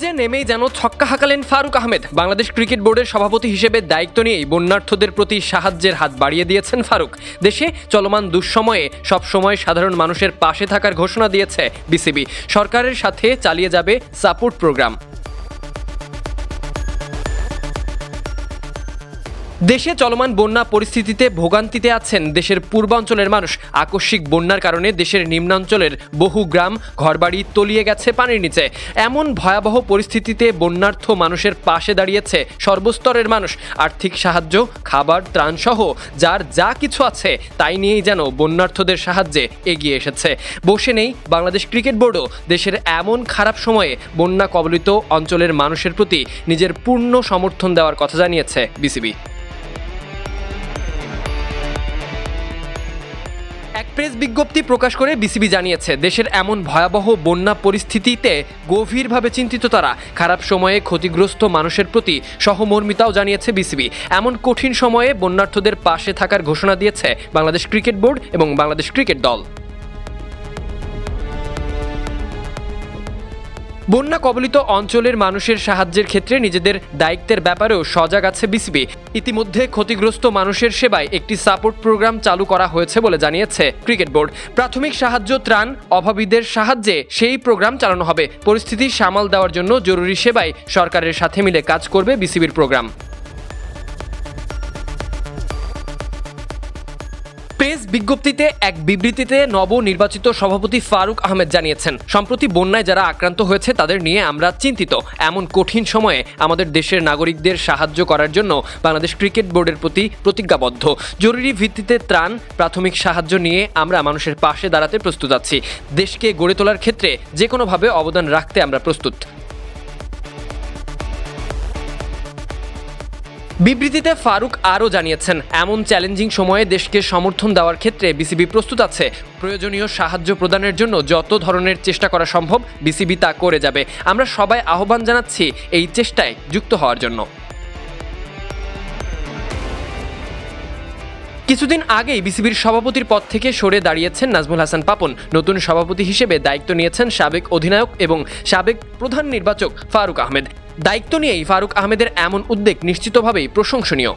ক্রিজে নেমেই যেন ছক্কা হাঁকালেন ফারুক আহমেদ। বাংলাদেশ ক্রিকেট বোর্ডের সভাপতি হিসেবে দায়িত্ব নিয়েই বন্যার্থদের প্রতি সাহায্যের হাত বাড়িয়ে দিয়েছেন ফারুক। দেশে চলমান দুঃসময়ে সবসময় সাধারণ মানুষের পাশে থাকার ঘোষণা দিয়েছে বিসিবি। সরকারের সাথে চালিয়ে যাবে সাপোর্ট প্রোগ্রাম। দেশে চলমান বন্যা পরিস্থিতিতে ভোগান্তিতে আছেন দেশের পূর্বাঞ্চলের মানুষ। আকস্মিক বন্যার কারণে দেশের নিম্নাঞ্চলের বহু গ্রাম ঘরবাড়ি তলিয়ে গেছে পানির নিচে। এমন ভয়াবহ পরিস্থিতিতে বন্যার্থ মানুষের পাশে দাঁড়িয়েছে সর্বস্তরের মানুষ। আর্থিক সাহায্য, খাবার, ত্রাণসহ যার যা কিছু আছে তাই নিয়েই যেন বন্যার্থদের সাহায্যে এগিয়ে এসেছে। বসে নেই বাংলাদেশ ক্রিকেট বোর্ডও। দেশের এমন খারাপ সময়ে বন্যা কবলিত অঞ্চলের মানুষের প্রতি নিজের পূর্ণ সমর্থন দেওয়ার কথা জানিয়েছে বিসিবি। এক প্রেস বিজ্ঞপ্তি প্রকাশ করে বিসিবি জানিয়েছে, দেশের এমন ভয়াবহ বন্যা পরিস্থিতিতে গভীরভাবে চিন্তিত তারা। খারাপ সময়ে ক্ষতিগ্রস্ত মানুষের প্রতি সহমর্মিতাও জানিয়েছে বিসিবি। এমন কঠিন সময়ে বন্যার্থদের পাশে থাকার ঘোষণা দিয়েছে বাংলাদেশ ক্রিকেট বোর্ড এবং বাংলাদেশ ক্রিকেট দল। বন্যা কবলিত অঞ্চলের মানুষের সাহায্যের ক্ষেত্রে নিজেদের দায়িত্বের ব্যাপারেও সজাগ আছে বিসিবি। ইতিমধ্যে ক্ষতিগ্রস্ত মানুষের সেবায় একটি সাপোর্ট প্রোগ্রাম চালু করা হয়েছে বলে জানিয়েছে ক্রিকেট বোর্ড। প্রাথমিক সাহায্য ত্রাণ অভাবীদের সাহায্যে সেই প্রোগ্রাম চালানো হবে। পরিস্থিতি সামাল দেওয়ার জন্য জরুরি সেবায় সরকারের সাথে মিলে কাজ করবে বিসিবির প্রোগ্রাম। প্রেস বিজ্ঞপ্তিতে এক বিবৃতিতে নবনির্বাচিত সভাপতি ফারুক আহমেদ জানিয়েছেন, সম্প্রতি বন্যায় যারা আক্রান্ত হয়েছে, তাদের নিয়ে আমরা চিন্তিত। এমন কঠিন সময়ে আমাদের দেশের নাগরিকদের সাহায্য করার জন্য বাংলাদেশ ক্রিকেট বোর্ডের প্রতি প্রতিজ্ঞাবদ্ধ। জরুরি ভিত্তিতে ত্রাণ, প্রাথমিক সাহায্য নিয়ে আমরা মানুষের পাশে দাঁড়াতে প্রস্তুত আছি। দেশকে গড়ে তোলার ক্ষেত্রে যে কোনোভাবে অবদান রাখতে আমরা প্রস্তুত। বিবৃতিতে ফারুক আরও জানিয়েছেন, এমন চ্যালেঞ্জিং সময়ে দেশকে সমর্থন দেওয়ার ক্ষেত্রে বিসিবি প্রস্তুত আছে। প্রয়োজনীয় সাহায্য প্রদানের জন্য যত ধরনের চেষ্টা করা সম্ভব বিসিবি তা করে যাবে। আমরা সবাই আহ্বান জানাচ্ছি এই চেষ্টায় যুক্ত হওয়ার জন্য। কিছুদিন আগেই বিসিবির সভাপতির পদ থেকে সরে দাঁড়িয়েছেন নাজমুল হাসান পাপন। নতুন সভাপতি হিসেবে দায়িত্ব নিয়েছেন সাবেক অধিনায়ক এবং সাবেক প্রধান নির্বাচক ফারুক আহমেদ। দায়িত্ব নিয়েই ফারুক আহমেদের এমন উদ্যোগ নিশ্চিতভাবেই প্রশংসনীয়।